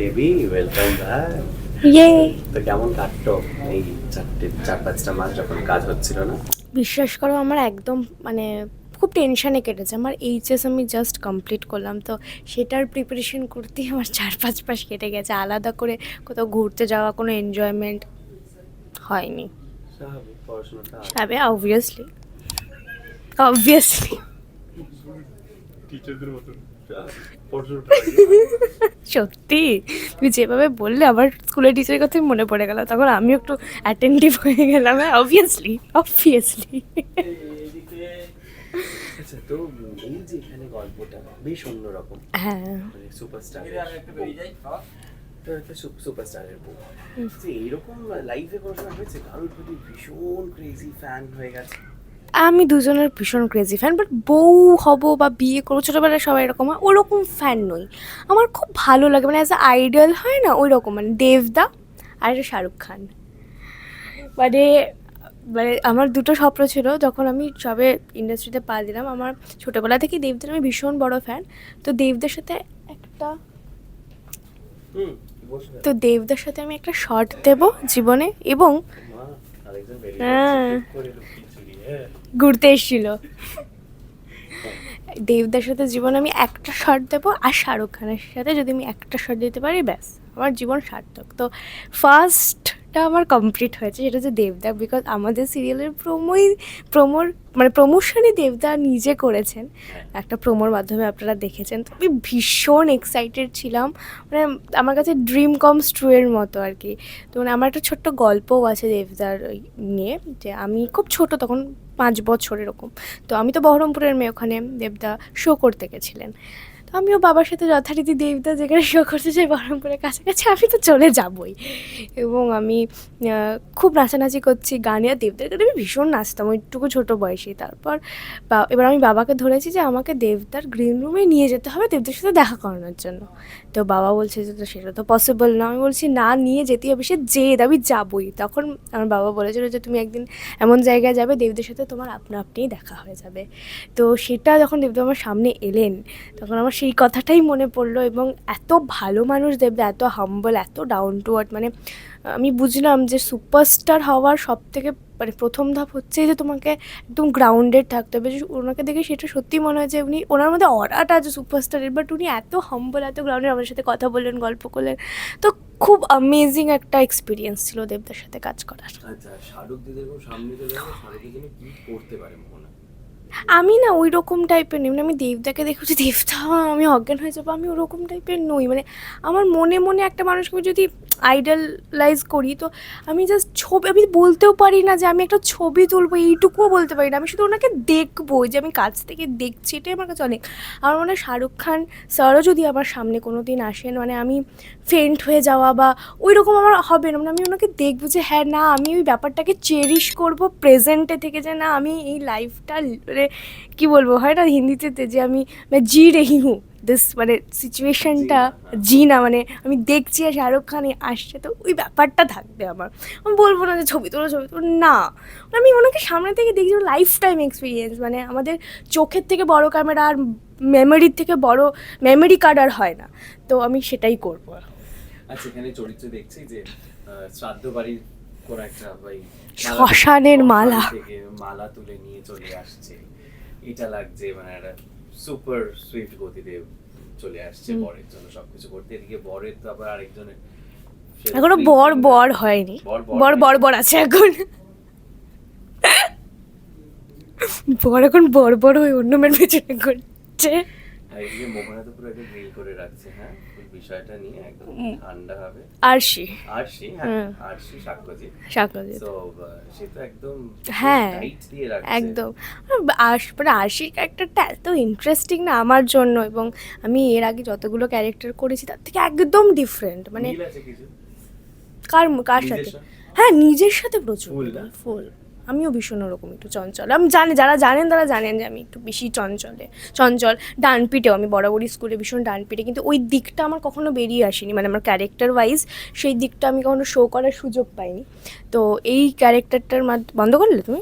দেবী welcome back ইয়ে তো কেমন কাটতো এই চারটে চার পাঁচটা মাস যখন কাজ হচ্ছিল না? বিশ্বাস করো আমার একদম মানে খুব টেনশানে কেটেছে। আমার এইচএস আমি জাস্ট কমপ্লিট করলাম তো সেটার প্রিপারেশন করতেই আমার চার পাঁচ মাস কেটে গেছে। আলাদা করে কোথাও ঘুরতে যাওয়া কোনো এনজয়মেন্ট হয়নি। স্বাভাবিক অবভিয়াসলি অবভিয়াসলি টিচারদের মতন। সত্যি। তুমি যেভাবে বললে আমার স্কুলের টিচারের কথাই মনে পড়ে গেল। তখন আমি একটু অ্যাটেন্টিভ হয়ে গেলাম। হ্যাঁ অবভিয়াসলি অবভিয়াসলি আচ্ছা তো এই যে এখানে গল্পটা বেশ অন্যরকম। হ্যাঁ। মানে সুপারস্টার তো একটা সুপারস্টারের বউ। যে এইরকম লাইফে কোনো হয়েছে কারোর প্রতি ভীষণ ক্রেজি ফ্যান হয়ে গেছে। আমি দুজনের ভীষণ ক্রেজি ফ্যান বাট বউ হব বা বিয়ে করব ছোটোবেলায় সবাই এরকম হয় ওরকম ফ্যান নই। আমার খুব ভালো লাগে মানে অ্যাজ আ আইডল হয় না ওই রকম মানে দেবদা আর শাহরুখ খান। মানে মানে আমার দুটো স্বপ্ন ছিল যখন আমি সবে ইন্ডাস্ট্রিতে পা দিলাম আমার ছোটোবেলা থেকেই দেবদার আমি ভীষণ বড় ফ্যান তো দেবদার সাথে একটা তো দেবদার সাথে আমি একটা শর্ট দেব জীবনে এবং হ্যাঁ। ঘুরতে এসেছিল। দেবদার সাথে জীবন আমি একটা শট দেবো আর শাহরুখ খানের সাথে যদি আমি একটা শট দিতে পারি, ব্যাস, আমার জীবন সার্থক। তো ফার্স্টটা আমার কমপ্লিট হয়েছে, সেটা হচ্ছে দেবদা বিকজ আমাদের সিরিয়ালের প্রোমোই প্রোমোর মানে প্রমোশনই দেবদা নিজে করেছেন। একটা প্রোমোর মাধ্যমে আপনারা দেখেছেন। তো আমি ভীষণ এক্সাইটেড ছিলাম। মানে আমার কাছে ড্রিম কম স্ট্রুয়ের মতো আর কি। তো মানে আমার একটা ছোট্ট গল্পও আছে দেবদার নিয়ে যে আমি খুব ছোট তখন পাঁচ বছর এরকম। তো আমি তো বহরমপুরের মেয়ে, ওখানে দেবদা শো করতে গেছিলেন। তো আমিও বাবার সাথে যথারীতি দেবদা যেখানে শো করতে চাই বহরমপুরের কাছাকাছি, আমি তো চলে যাবই। এবং আমি খুব নাচানাচি করছি গানে। আর দেবদার গানে আমি ভীষণ নাচতাম ওইটুকু ছোটো বয়সে তারপর এবার আমি বাবাকে ধরেছি যে আমাকে দেবদার গ্রিন রুমে নিয়ে যেতে হবে দেবদার সাথে দেখা করানোর জন্য। তো বাবা বলছে যে সেটা তো পসিবল না। আমি বলছি, না, নিয়ে যেতেই হবে। সে জেদ, আমি যাবই। তখন আমার বাবা বলেছিল যে, তুমি একদিন এমন জায়গায় যাবে, দেবদের সাথে তোমার আপনা আপনিই দেখা হয়ে যাবে। তো সেটা যখন দেবদেব আমার সামনে এলেন, তখন আমার সেই কথাটাই মনে পড়ল এবং এত ভালো মানুষ দেবদা, এত হাম্বল এত ডাউন টু আর্থ মানে আমি বুঝলাম যে সুপারস্টার হওয়ার সব থেকে মানে প্রথম ধাপ হচ্ছে যে তোমাকে একদম গ্রাউন্ডেড থাকতে হবে। যে ওনাকে দেখে সেটা সত্যি মনে হয় যে উনি, ওনার মধ্যে অরাটা আছে সুপারস্টারের বাট উনি এত হাম্বল এত গ্রাউন্ডেড আমাদের সাথে কথা বললেন, গল্প করলেন। তো খুব অ্যামেজিং একটা এক্সপিরিয়েন্স ছিল দেবদার সাথে কাজ করার। আচ্ছা শাহরুখ দিদি সামনে চলে শাহরুখের জন্য কি করতে পারে মনে হয়? আমি না ওই রকম টাইপের নই। মানে আমি দেবদাকে দেখেছি দেবদা আমি অজ্ঞান হয়ে যাব, আমি ওরকম টাইপের নই। মানে আমার মনে মনে একটা মানুষকে যদি আইডলাইজ করি, তো আমি জাস্ট ছবি, আমি বলতেও পারি না যে আমি একটা ছবি তুলবো, এইটুকুও বলতে পারি না। আমি শুধু ওনাকে দেখব যে আমি কাছ থেকে দেখছি, এটাই আমার কাছে অনেক। আমার মনে হয় শাহরুখ খান স্যারও যদি আমার সামনে কোনো দিন আসেন মানে আমি ফেন্ট হয়ে যাওয়া বা ওই রকম আমার হবে না মানে আমি ওনাকে দেখব যে হ্যাঁ না, আমি ওই ব্যাপারটাকে চেরিশ করব প্রেজেন্টে থেকে যে না, আমি এই লাইফটা মানে কী বলব, হয় না হিন্দিতে যে আমি মানে জি রেহি হুঁ। দিস মানে সিচুয়েশনটা জি। না মানে আমি দেখছি আর শাহরুখ খান আসছে তো ওই ব্যাপারটা থাকবে আমার। আমি বলব না যে ছবি তোলো ছবি তোলো না। আমি ওনাকে সামনে থেকে দেখছি লাইফ টাইম এক্সপিরিয়েন্স মানে আমাদের চোখের থেকে বড় ক্যামেরা আর মেমোরির থেকে বড় মেমোরি কার্ড আর হয় না। তো আমি সেটাই করব। আচ্ছা এখানে চরিত্র দেখছি যে শ্রাদ্ধ বাড়ির কোন একটা মালা- শ্মশানের মালা। মালা তুলে নিয়ে চলে আসছে। এটা লাগছে মানে একটা সুপার সুইফট গতিতে চলে আসছে। বরের জন্য সবকিছু করতে। এদিকে বরের তো আবার আরেকজনের এখনও বর বর হয়নি। বর বর বর আছে এখন। বর এখন বর বর হয়ে অন্য মেয়ের পেছনে করছে। আর এদিকে তো পুরো গ্রিল করে রাখছে হ্যাঁ? বিষয়টা নিয়ে একদম ঠান্ডা হবে। আরশি। আরশি হ্যাঁ আরশি সাক্ষ্যজিৎ সাকজিৎ তো সে তো একদম হ্যাঁ, একদম। মানে আশির ক্যারেক্টারটা এত ইন্টারেস্টিং না আমার জন্য এবং আমি এর আগে যতগুলো ক্যারেক্টার করেছি তার থেকে একদম ডিফারেন্ট মানে কার কার সাথে? হ্যাঁ নিজের সাথে প্রচুর। ফুল। আমিও ভীষণ ওরকম একটু চঞ্চল। আমি জানি যারা জানেন তারা জানেন যে আমি একটু বেশি চঞ্চলে চঞ্চল ডানপিটেও আমি বরাবরই স্কুলে ভীষণ ডানপিটে কিন্তু ওই দিকটা আমার কখনো বেরিয়ে আসেনি। মানে আমার ক্যারেক্টার ওয়াইজ সেই দিকটা আমি কখনো শো করার সুযোগ পাইনি। তো এই ক্যারেক্টারটার মাধ্যমে বন্ধ করলে তুমি?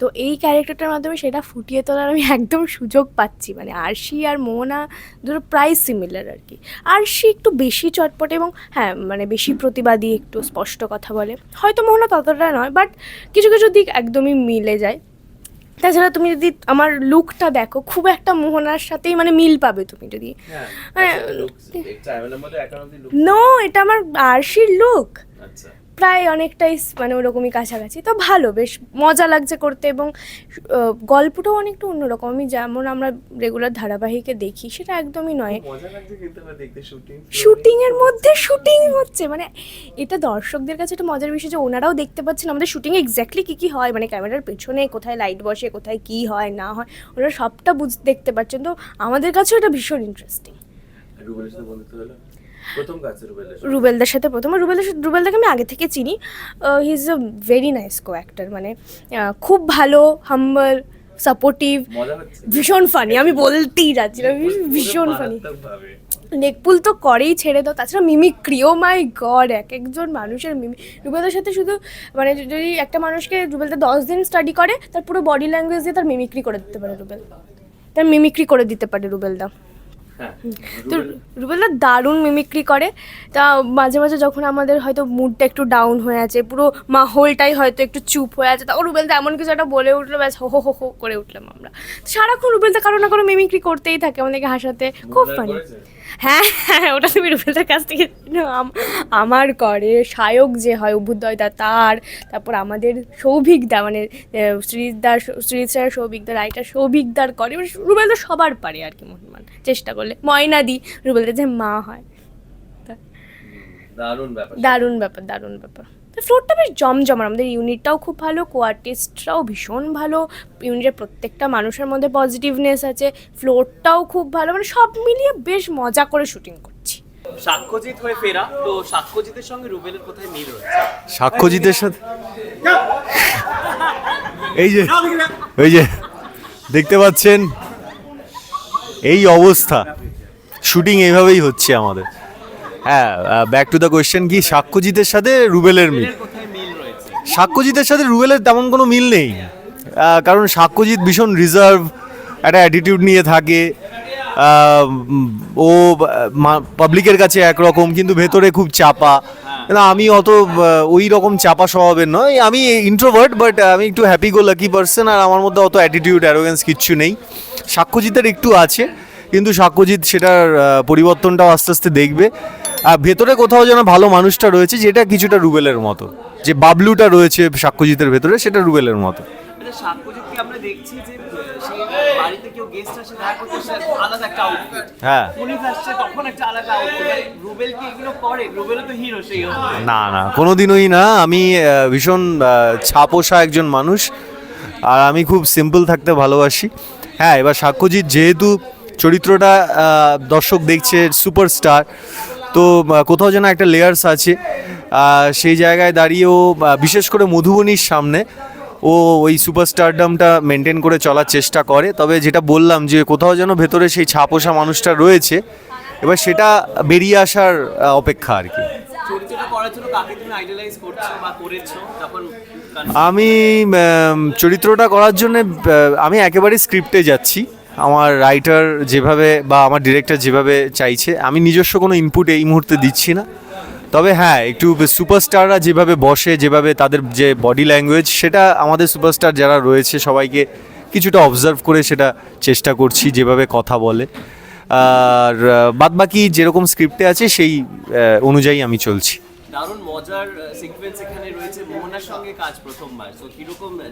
তো এই ক্যারেক্টারটার মাধ্যমে সেটা ফুটিয়ে তোলার আমি একদম সুযোগ পাচ্ছি। মানে আরশি আর মোহনা দুটো প্রায় সিমিলার আর কি। আরশি একটু বেশি চটপটে এবং হ্যাঁ মানে বেশি প্রতিবাদী একটু স্পষ্ট কথা বলে। হয়তো মোহনা ততটা নয় বাট কিছু কিছু দিক একদমই মিলে যায়। তাছাড়া তুমি যদি আমার লুকটা দেখো খুব একটা মোহনার সাথেই মানে মিল পাবে তুমি যদি। হ্যাঁ হ্যাঁ, লুক নো এটা আমার আরশির লুক আচ্ছা। প্রায় অনেকটাই মানে ওরকমই কাছাকাছি। তো ভালো বেশ মজা লাগছে করতে এবং গল্পটাও অনেকটা অন্যরকম। আমি যেমন আমরা রেগুলার ধারাবাহিকে দেখি সেটা একদমই নয়। শুটিং এর মধ্যে শুটিং হচ্ছে। মানে এটা দর্শকদের কাছে একটা মজার বিষয় যে ওনারাও দেখতে পাচ্ছেন আমাদের শুটিং এক্স্যাক্টলি কী কী হয়। মানে ক্যামেরার পেছনে কোথায় লাইট বসে কোথায় কী হয় না হয় ওনারা সবটা বুঝ দেখতে পাচ্ছেন। তো আমাদের কাছেও এটা ভীষণ ইন্টারেস্টিং প্রথম কাজ। রুবেলদার সাথে। প্রথমে। রুবেলদার সাথে রুবেলদাকে আমি আগে থেকে চিনি। He is a very nice co actor মানে খুব ভালো হাম্বল সাপোর্টিভ ভীষণ ফানি আমি বলতেই যাচ্ছি ভীষণ ফানি নেকপুল তো করেই ছেড়ে দাও। তাছাড়া মিমিক্রি ও মাই গড এক একজন মানুষের মিমি রুবেলদার সাথে শুধু মানে যদি একটা মানুষকে রুবেলদা দশ দিন স্টাডি করে তার পুরো বডি ল্যাঙ্গুয়েজ দিয়ে তার মিমিক্রি করে দিতে পারে রুবেল। তার মিমিক্রি করে দিতে পারে রুবেলদা। তো রুবেল- রুবেলদা দারুণ মিমিক্রি করে। তা মাঝে মাঝে যখন আমাদের হয়তো মুডটা একটু ডাউন হয়ে আছে পুরো মাহলটাই হয়তো একটু চুপ হয়ে আছে তখন রুবেলদা এমন কিছু একটা বলে উঠল ব্যাস হো হো হো করে উঠলাম আমরা। সারাক্ষণ রুবেলদা কারও না কারও মিমিক্রি করতেই থাকে আমাদেরকে হাসাতে। খুব ফানি? হ্যাঁ হ্যাঁ ওটা তুমি রুবেলদার কাছ থেকে আমার করে সায়ক যে হয় অভ্যুদয়দা তার তারপর আমাদের সৌভিকদা মানে শ্রীদার শ্রীদার সৌভিকদা রাইটার সৌভিকদার করে। মানে রুবেলদা সবার পারে আর কি মহিমান চেষ্টা করলে। ময়না ময়নাদি রুবেলদার যে মা হয়। দারুণ ব্যাপার। দারুণ ব্যাপার দারুণ ব্যাপার। ফ্লোরটা বেশ জমজমার আমাদের ইউনিটটাও খুব ভালো কো আর্টিস্টরাও ভীষণ ভালো ইউনিটের প্রত্যেকটা মানুষের মধ্যে পজিটিভনেস আছে ফ্লোরটাও খুব ভালো মানে সব মিলিয়ে বেশ মজা করে শুটিং করছি। সাক্ষ্যজিৎ হয়ে ফেরা তো সাক্ষ্যজিতের সঙ্গে রুবেলের কোথায় মিল রয়েছে? সাক্ষ্যজিতের সাথে এই যে এই যে দেখতে পাচ্ছেন? এই অবস্থা। শুটিং এইভাবেই হচ্ছে আমাদের। হ্যাঁ ব্যাক টু দ্য কোয়েশ্চেন কি, সাক্ষ্যজিতের সাথে রুবেলের মিল? সাক্ষ্যজিতের সাথে রুবেলের তেমন কোনো মিল নেই। কারণ সাক্ষ্যজিৎ ভীষণ রিজার্ভ একটা অ্যাটিটিউড নিয়ে থাকে। ও পাবলিকের কাছে একরকম, কিন্তু ভেতরে খুব চাপা। না, আমি অত ওই রকম চাপা স্বভাবের নয়। আমি ইন্ট্রোভার্ট বাট আমি একটু হ্যাপি গো লাকি পার্সন আর আমার মধ্যে অত অ্যাটিটিউড অ্যারোগেন্স কিচ্ছু নেই। সাক্ষ্যজিতের একটু আছে, কিন্তু সাক্ষ্যজিৎ সেটার পরিবর্তনটাও আস্তে আস্তে দেখবে। ভেতরে কোথাও যেন ভালো মানুষটা রয়েছে যেটা কিছুটা রুবেলের মতো। যে বাবলুটা রয়েছে সাক্ষ্যজিতের ভেতরে সেটা রুবেলের মতো। আমরা দেখছি যে বাড়িতে কেউ গেস্ট আসে দেখা করতে সে আলাদা একটা আউটফিট হ্যাঁ। পুলিশ আসছে তখন একটা আলাদা আউটফিট রুবেল কি এগুলো করে? রুবেলও তো হিরো সেই না না কোনোদিনই না। আমি ভীষণ ছাপোষা একজন মানুষ। আর আমি খুব সিম্পল থাকতে ভালোবাসি। হ্যাঁ এবার সাক্ষ্যজিৎ যেহেতু চরিত্রটা দর্শক দেখছে সুপারস্টার তো কোথাও যেন একটা লেয়ার্স আছে। সেই জায়গায় দাঁড়িয়েও বিশেষ করে মধুবনির সামনে ও ওই সুপারস্টারডামটা মেনটেন করে চলার চেষ্টা করে। তবে যেটা বললাম যে কোথাও যেন ভেতরে সেই ছাপোষা মানুষটা রয়েছে এবার সেটা বেরিয়ে আসার অপেক্ষা আর কি। আমি চরিত্রটা করার জন্য আমি একেবারে স্ক্রিপ্টে যাচ্ছি। আমার রাইটার যেভাবে বা আমার ডিরেক্টর যেভাবে চাইছে, আমি নিজস্ব কোনো ইনপুট এই মুহূর্তে দিচ্ছি না। তবে হ্যাঁ একটু সুপারস্টাররা যেভাবে বসে, যেভাবে তাদের যে বডি ল্যাঙ্গুয়েজ সেটা আমাদের সুপারস্টার যারা রয়েছে, সবাইকে কিছুটা অবজার্ভ করে সেটা চেষ্টা করছি, যেভাবে কথা বলে। আর বাদ বাকি যেরকম স্ক্রিপ্টে আছে, সেই অনুযায়ী আমি চলছি। দারুণ মজার সিকোয়েন্স এখানে রয়েছে। মোহনার সঙ্গে কাজ প্রথমবার। তো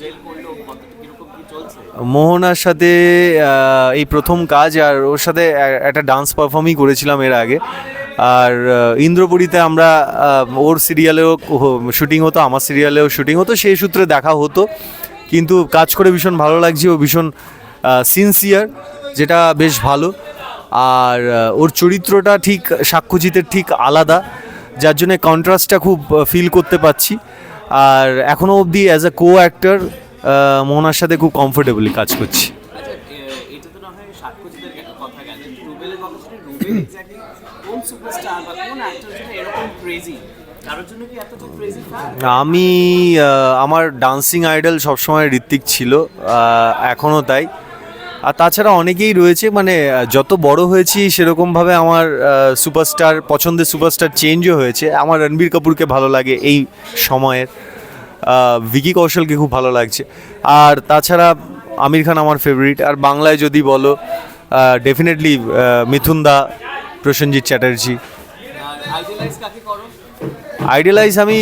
জেল করল কত কীরকম কি চলছে মোহনার সাথে এই প্রথম কাজ আর ওর সাথে একটা ডান্স পারফর্মই করেছিলাম এর আগে। আর ইন্দ্রপুরীতে আমরা ওর সিরিয়ালেও শুটিং হতো, আমার সিরিয়ালেও শুটিং হতো, সেই সূত্রে দেখা হতো। কিন্তু কাজ করে ভীষণ ভালো লাগছে ও ভীষণ সিনসিয়ার যেটা বেশ ভালো। আর ওর চরিত্রটা ঠিক, সাক্ষ্যজিতের ঠিক আলাদা, যার জন্য কন্ট্রাস্টটা খুব ফিল করতে পাচ্ছি আর এখনও অবধি অ্যাজ এ কো অ্যাক্টর মোহনার সাথে খুব কমফোর্টেবলি কাজ করছি। আচ্ছা আমি আমার ডান্সিং আইডল সবসময় ঋত্বিক ছিল এখনও তাই। আর তাছাড়া অনেকেই রয়েছে মানে যত বড় হয়েছি সেরকমভাবে আমার সুপারস্টার পছন্দের সুপারস্টার চেঞ্জও হয়েছে। আমার রণবীর কাপুরকে ভালো লাগে এই সময়ের। ভিকি কৌশলকে খুব ভালো লাগছে। আর তাছাড়া আমির খান আমার ফেভারিট আর বাংলায় যদি বলো ডেফিনেটলি মিথুন দা প্রসেনজিৎ চ্যাটার্জি। আইডেলাইজ আমি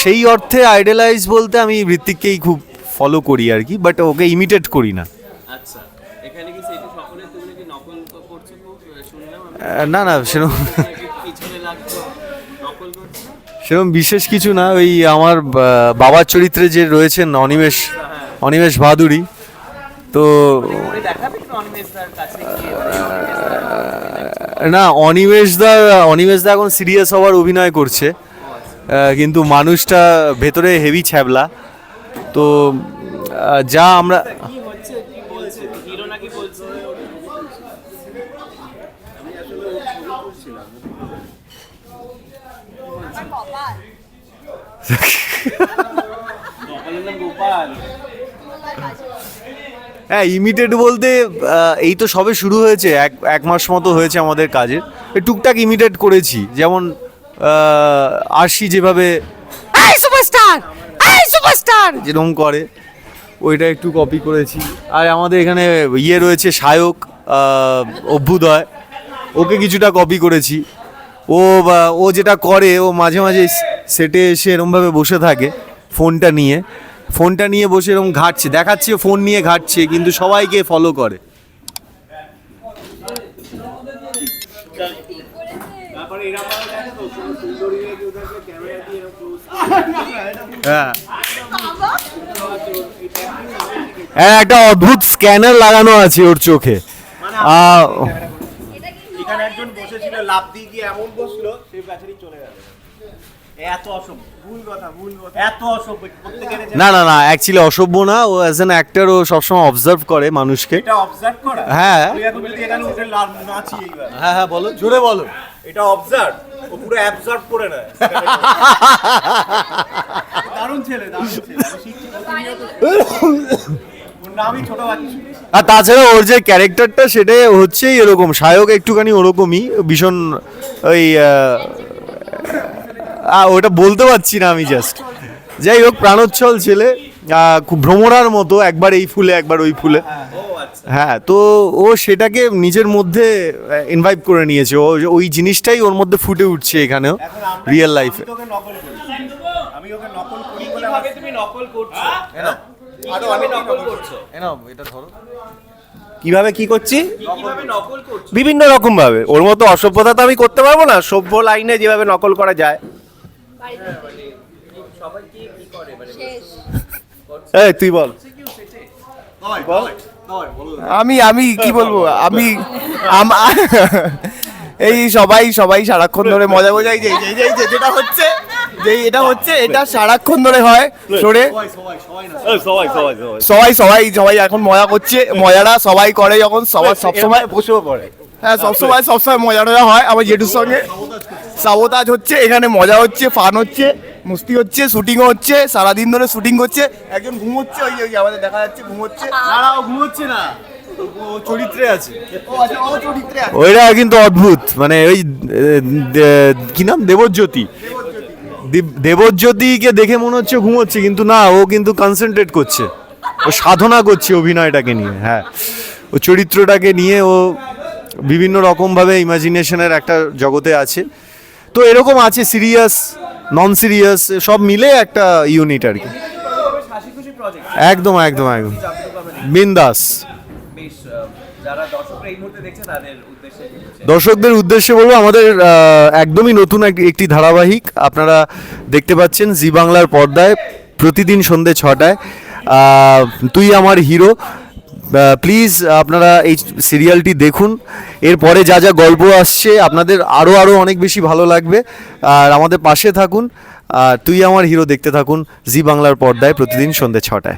সেই অর্থে আইডেলাইজ বলতে আমি ঋত্বিককেই খুব ফলো করি আর কি বাট ওকে ইমিটেট করি না। না এখানে কি সেরকম বিশেষ কিছু না, ওই আমার বাবার চরিত্রে যে রয়েছেন অনিমেষ অনিমেষ ভাদুরী, তো না, অনিমেষ দা অনিমেষ দা এখন সিরিয়াস হওয়ার অভিনয় করছে কিন্তু মানুষটা ভেতরে হেভি ছ্যাবলা, তো যা আমরা কি হচ্ছে কি বলছে হিরো নাকি বলছে হ্যাঁ ইমিটেট বলতে এই তো সবে শুরু হয়েছে এক এক মাস মতো হয়েছে আমাদের কাজের টুকটাক ইমিটেট করেছি যেমন আরশি যেভাবে সুপারস্টার সুপারস্টার যেরকম করে ওইটা একটু কপি করেছি। আর আমাদের এখানে ইয়ে রয়েছে সায়ক অভ্যুদয় ওকে কিছুটা কপি করেছি। ও ও যেটা করে, ও মাঝে মাঝে সেটে এসে এরমভাবে বসে থাকে ফোনটা নিয়ে। ফোনটা নিয়ে বসে এরকম ঘাটছে, দেখাচ্ছে ফোন নিয়ে ঘাটছে, কিন্তু সবাইকে ফলো করে। হ্যাঁ। হ্যাঁ একটা অদ্ভুত স্ক্যানার লাগানো আছে ওর চোখে। এখানে একজন বসেছিল লাভ দিয়ে গিয়ে এমন বসল সে বেচারি চলে গেল। এত অসভ্য। ভুল কথা ভুল কথা। এত অসভ্য প্রত্যেকের যে- না না না অ্যাকচুয়ালি অসভ্য না ও অ্যাজ অ্যান অ্যাক্টর ও সবসময় অবজার্ভ করে মানুষকে। এটা অবজার্ভ হ্যাঁ। হ্যাঁ হ্যাঁ বলো জোরে বলো। এটা অবজার্ভ ও পুরো অ্যাবজর্ব করে নেয়। দারুণ ছেলে দারুণ ছেলে। আর তাছাড়া ওর যে ক্যারেক্টারটা সেটা হচ্ছেই এরকম। সায়ক একটুখানি ওরকমই ভীষণ ওই ওটা বলতে পারছি না আমি জাস্ট যাই হোক প্রাণোচ্ছল ছেলে খুব ভ্রমরার মতো একবার এই ফুলে একবার ওই ফুলে। আচ্ছা হ্যাঁ তো ও সেটাকে নিজের মধ্যে ইনভাইভ করে নিয়েছে। ও ওই জিনিসটাই ওর মধ্যে ফুটে উঠছে এখানেও এখন রিয়েল লাইফে আমি ওকে নকল করি বলে তুমি নকল করছ। আরও কীভাবে অনেক নকল করছ? এটা ধরো। কীভাবে কি করছি? কীভাবে নকল করছ? বিভিন্ন রকম ভাবে ওর মতো অসভ্যতা তো আমি করতে পারব না সভ্য লাইনে যেভাবে নকল করা যায়। করে? মানে এই তুই বল। আমি আমি কি বলব? আমি এই সবাই সবাই সারাক্ষণ ধরে মজা বোঝাই যে যে- যে- যে- যেটা হচ্ছে। যে এটা হচ্ছে এটা সারাক্ষণ ধরে হয় সরে সবাই সবাই সবাই এখন মজা করছে মজাটা সবাই করে যখন সবার সবসময় বসেও পড়ে। হ্যাঁ সবসময় সবসময় মজা টজা হয় আমার জেঠুর সঙ্গে সাবোতাজ হচ্ছে এখানে মজা হচ্ছে ফান হচ্ছে মস্তি হচ্ছে শুটিংও হচ্ছে সারাদিন ধরে শুটিং করছে একজন ঘুমোচ্ছে ওই ওই আমাদের দেখা যাচ্ছে ঘুমোচ্ছে। দাঁড়াও ঘুমোচ্ছে না চরিত্রে আছে। ওইটা কিন্তু অদ্ভুত মানে ওই কি নাম? দেবজ্যোতি। দেব- দেবজ্যোতিকে দেখে মনে হচ্ছে ঘুমোচ্ছে, কিন্তু না, ও কিন্তু কনসেন্ট্রেট করছে। ও সাধনা করছে অভিনয়টাকে নিয়ে হ্যাঁ। ও চরিত্রটাকে নিয়ে ও বিভিন্ন রকমভাবে ইমাজিনেশনের একটা জগতে আছে। তো এরকম আছে সিরিয়াস নন সিরিয়াস সব মিলে একটা ইউনিট আর কি। একদম একদম একদম। বিন্দাস। যারা দর্শকরা এই মুহূর্তে দেখছে তাদের? দর্শকদের উদ্দেশ্যে বলব, আমাদের একদমই নতুন এক- একটি ধারাবাহিক। আপনারা দেখতে পাচ্ছেন জি বাংলার পর্দায়, প্রতিদিন সন্ধে ছটায়। তুই আমার হিরো। প্লিজ আপনারা এই সিরিয়ালটি দেখুন। এরপরে যা যা গল্প আসছে, আপনাদের আরও আরও অনেক বেশি ভালো লাগবে। আর আমাদের পাশে থাকুন। আর তুই আমার হিরো দেখতে থাকুন জি বাংলার পর্দায় প্রতিদিন সন্ধ্যে ছটায়।